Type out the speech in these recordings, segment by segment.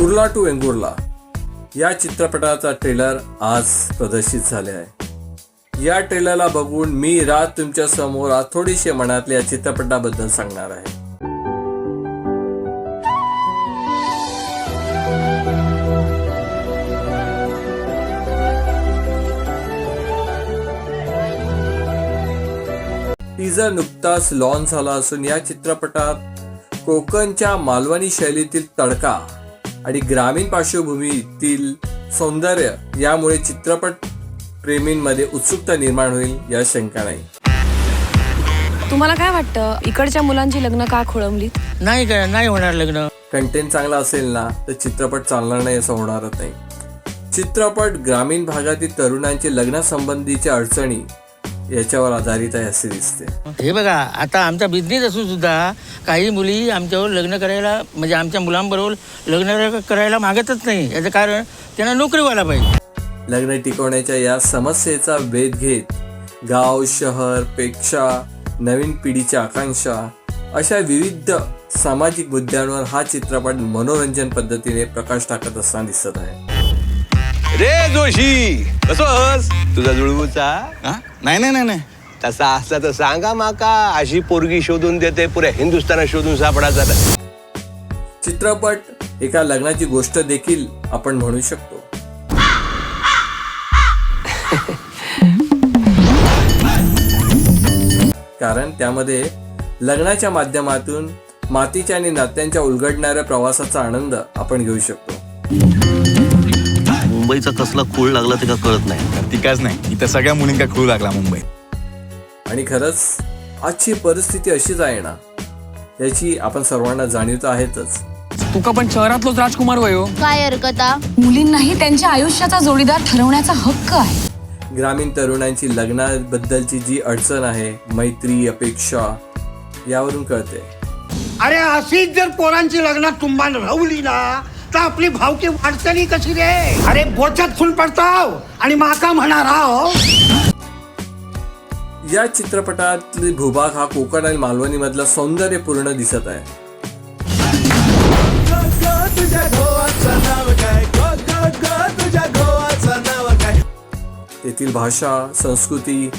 Kurla to Vengurla या चित्रपटाचा trailer आज प्रदर्शित झाले आहे. या ट्रेलरला बघून मी रात तुमच्यासमोर आज थोडीशी मनातल्या या चित्रपटाबद्दल सांगणार आहे. टीजर नुकताच लॉन्च झाला असून या चित्रपटात कोकणच्या मालवणी शैलीतील तडका आणि ग्रामीण पार्श्वभूमीतील सौंदर्य यामुळे चित्रपट प्रेमींमध्ये उत्सुकता निर्माण होईल या शंका नाही. तुम्हाला काय वाटतं? इकडच्या मुलांची लग्न का खोळंबलीत? नाही काय नाही होणार लग्न. कंटेंट चांगला असेल ना तर चित्रपट चालणार नाही असं होणारच नाही. चित्रपट ग्रामीण भागातील तरुणांचे लग्नासंबंधीच्या अडचणी याच्यावर आधारित आहे असे दिसते. हे बघा आता आमचा बिझनेस असून सुद्धा काही मुली आमच्यावर लग्न करायला म्हणजे आमच्या मुलांबरोबर लग्न करायला मागतच नाही. याचं कारण त्यांना नोकरी व्हायला पाहिजे. लग्न टिकवण्याच्या या समस्येचा वेध घेत गाव शहरपेक्षा नवीन पिढीच्या आकांक्षा अशा विविध सामाजिक मुद्द्यांवर हा चित्रपट मनोरंजन पद्धतीने प्रकाश टाकत असताना दिसत आहे. रे जोशी कसोस तुझा जुळवूचा? हा? नाही नाही नाही नाही. तसा असला तर सांगा माका अशी पोरगी शोधून देते पुऱ्या हिंदुस्थानात शोधून सापडायचा चित्रपट एका लग्नाची गोष्ट देखील आपण म्हणू शकतो. कारण त्यामध्ये लग्नाच्या माध्यमातून मातीच्या आणि नात्यांच्या उलगडणाऱ्या प्रवासाचा आनंद आपण घेऊ शकतो. मुंबईचा कसला खूळ लागला ते का कळत नाही. तिकाच नाही. इथं सगळ्या मुलींका खूळ लागला मुंबईत. आणि खरंच आजची परिस्थिती अशीच आहे ना याची आपण सर्वांना जाणीव तर आहेतच. तुका पण शहरातलोच राजकुमार वयो काय हरकता? मुलींनाही त्यांच्या आयुष्याचा जोडीदार ठरवण्याचा हक्क आहे. ग्रामीण तरुणांची लग्नाबद्दलची जी अडचण आहे मैत्री अपेक्षा यावरून कळते अरे अशीच जर पोरांची लग्नात तुंबान रवली ना तर आपली भावकी वाटतली कशी रे? अरे बोचात फुल पडताव. आणि माका म्हणा राव या चित्रपटातली भूभाग हा कोकण आणि मालवणी मधला सौंदर्यपूर्ण दिसत आहे. तेथील भाषा संस्कृती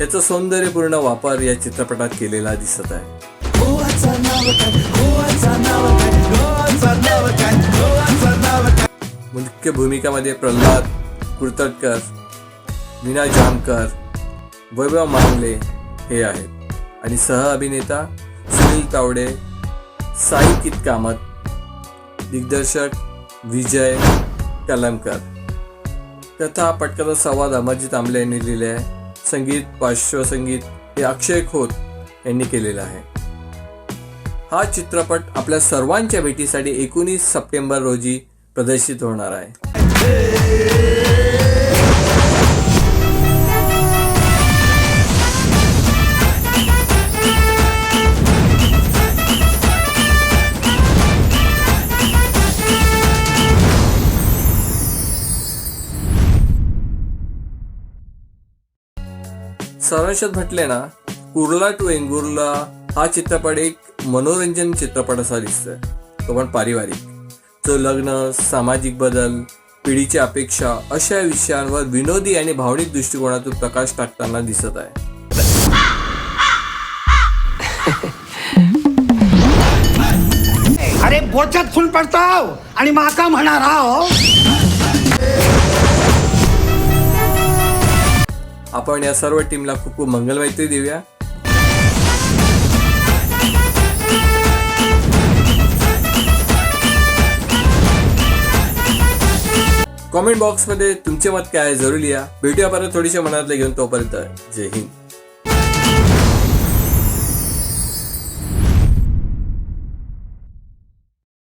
याचा सौंदर्यपूर्ण वापर या चित्रपटात केलेला दिसत आहे. मुख्य भूमिकामध्ये प्रल्हाद कुर्तटकर मीना जामकर वैभव मांगले हे आहेत. आणि सह अभिनेता सुनील तावडे साई कित कामत दिग्दर्शक विजय कलमकर. कथा पटकथा संवाद अमरजित आंबले यांनी लिहिले आहे. संगीत पार्श्वसंगीत हे अक्षय खोत यांनी केलेलं आहे. हा चित्रपट आपल्या सर्वांच्या भेटीसाठी एकोणीस सप्टेंबर रोजी प्रदर्शित होणार आहे. सारांशात म्हटले ना कुर्ला टू एंगुर्ला हा चित्रपट एक मनोरंजन चित्रपट असा दिसतोय. तो पण पारिवारिक. जो लग्न सामाजिक बदल पिढीची अपेक्षा अशा विषयांवर विनोदी आणि भावनिक दृष्टिकोनातून प्रकाश टाकताना दिसत आहे. अरे बोचात फुल पडताव आणि माका म्हणा राव आपण या सर्व टीमला खूप खूप मंगलमैत्री देऊया. कॉमेंट बॉक्समध्ये तुमचे मत काय आहे जरूर लिहा भेटूया परत थोडीशा मनातले घेऊन तोपर्यंत. जय हिंद.